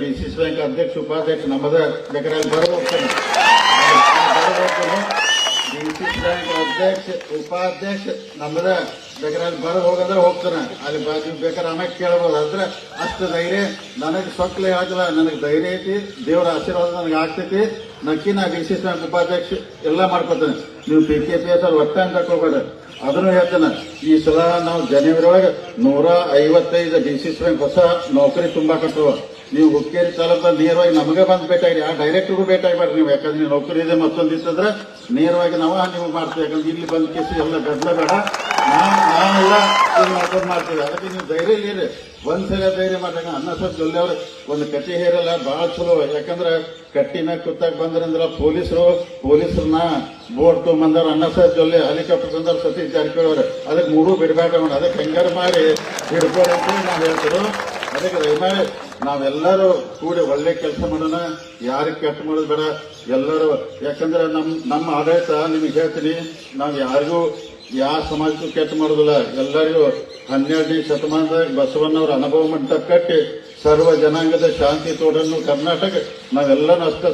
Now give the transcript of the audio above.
D C bank ಅಧ್ಯಕ್ಷ, ಉಪಾಧ್ಯಕ್ಷ, ನಮ್ಮದೇ ಬೇಕಾದ್ರೆ ಅಲ್ಲಿ ಬರೋ ಹೋಗ್ತಾನೆ ಬ್ಯಾಂಕ್ ಅಧ್ಯಕ್ಷ, ಉಪಾಧ್ಯಕ್ಷ, ನಮ್ಮದ ಬೇಕಾದ್ರೆ ಅಲ್ಲಿ ಬರೋ ಹೋಗಂದ್ರೆ ಹೋಗ್ತಾನೆ. ಅಲ್ಲಿ ನೀವು ಬೇಕಾದ್ರೆ ಆಮೇಲೆ ಕೇಳ್ಬೋದು. ಅಂದ್ರೆ ಅಷ್ಟು ಧೈರ್ಯ ನನಗೆ ಸೊಕ್ಲೆ ಆಗಲ್ಲ. ನನಗೆ ಧೈರ್ಯ ಐತಿ, ದೇವರ ಆಶೀರ್ವಾದ ನನಗೆ ಆಗ್ತೈತಿ. ನಕ್ಕಿ ನಾ ಡಿ ಸಿ ಬ್ಯಾಂಕ್ ಉಪಾಧ್ಯಕ್ಷ ಎಲ್ಲ ಮಾಡ್ಕೊತೇನೆ. ನೀವು ಪಿ ಕೆ ಪಿ ಎಸ್ ಅವ್ರು ಒಟ್ಟ ಅಂತ ತಗೋಬೇಡ ಅದನ್ನು ಹೇಳ್ತೇನೆ. ಈ ಸಲ ನಾವು ಜನವರಿ ಒಳಗೆ ನೂರ ಐವತ್ತೈದು ಡಿ ಸಿ ಬ್ಯಾಂಕ್ ಹೊಸ ನೌಕರಿ ತುಂಬಾಕತ್ತವ ನೀವು ಹುಕ್ಕೇರಿ ತಾಲೂಕಲ್ಲಿ ನೇರವಾಗಿ ನಮಗೆ ಬಂದು ಬೇಕಾಗಿ ಆ ಡೈರೆಕ್ಟ್ರಿಗೂ ಬೇಕಾಗ್ಬೇಡ್ರಿ ನೀವು. ಯಾಕಂದ್ರೆ ನೀವು ನೌಕರಿ ಇದೆ ಮತ್ತೊಂದು ಇತ್ತಂದ್ರೆ ನೇರವಾಗಿ ನಾವು ನೀವು ಮಾಡ್ತೀವಿ. ಯಾಕಂದ್ರೆ ಇಲ್ಲಿ ಬಂದು ಕೇಸು ಎಲ್ಲ ಗದ್ದಲ ಬೇಡ. ನಾವು ನಾವೆಲ್ಲ ಮಾಡ್ಕೊಂಡು ಮಾಡ್ತೀವಿ. ಅದಕ್ಕೆ ನೀವು ಧೈರ್ಯ ಇರೋದು ಒಂದು ಸಲ ಧೈರ್ಯ ಮಾಡ್ದಾಗ ಅನ್ನ ಸರ್ ಜೊಲ್ಲೆ ಅವ್ರು ಒಂದು ಕಟ್ಟಿ ಹೇರಲ್ಲ, ಭಾಳ ಚಲೋ. ಯಾಕಂದ್ರೆ ಕಟ್ಟಿನ ಕುತ್ತಾಗ ಬಂದ್ರಂದ್ರ ಪೊಲೀಸರು, ಪೊಲೀಸರನ್ನ ಬೋರ್ಡ್ ತೊಗೊಂಬಂದಾರ ಅನ್ನ ಸರ್ ಜೊಲ್ಲೆ ಹೆಲಿಕಾಪ್ಟರ್ ತಂದಾರ ಸತೀಶ್ ಜಾರಕಿಹೊಳಿ ಅದಕ್ಕೆ ಮೂರು ಬಿಡಬೇಡ ಅದಕ್ಕೆ ಹೆಂಗಾರ ಮಾಡಿ ಬಿಡ್ಬೋದು ಅಂತ ನಾವು ಅದಕ್ಕೆ ದಯಮಾಡಿ ನಾವೆಲ್ಲರೂ ಕೂಡಿ ಒಳ್ಳೆ ಕೆಲಸ ಮಾಡೋಣ ಯಾರಿಗೆ ಕೆಟ್ಟ ಮಾಡೋದು ಬೇಡ, ಎಲ್ಲರೂ, ಯಾಕಂದ್ರೆ ನಮ್, ನಮ್ಮ ಆಡಳಿತ ನಿಮಗೆ ಹೇಳ್ತೀನಿ, ನಾವು ಯಾರಿಗೂ, ಯಾವ ಸಮಾಜಕ್ಕೂ ಕೆಟ್ಟ ಮಾಡೋದಿಲ್ಲ. ಎಲ್ಲರಿಗೂ ಹನ್ನೆರಡನೇ ಶತಮಾನದಾಗ ಬಸವಣ್ಣವರ ಅನುಭವ ಮಂಟಪ ಕಟ್ಟಿ ಸರ್ವ ಜನಾಂಗದ ಶಾಂತಿ ತೋಡನ್ನು ಕರ್ನಾಟಕ, ನಾವೆಲ್ಲರೂ ಅಷ್ಟ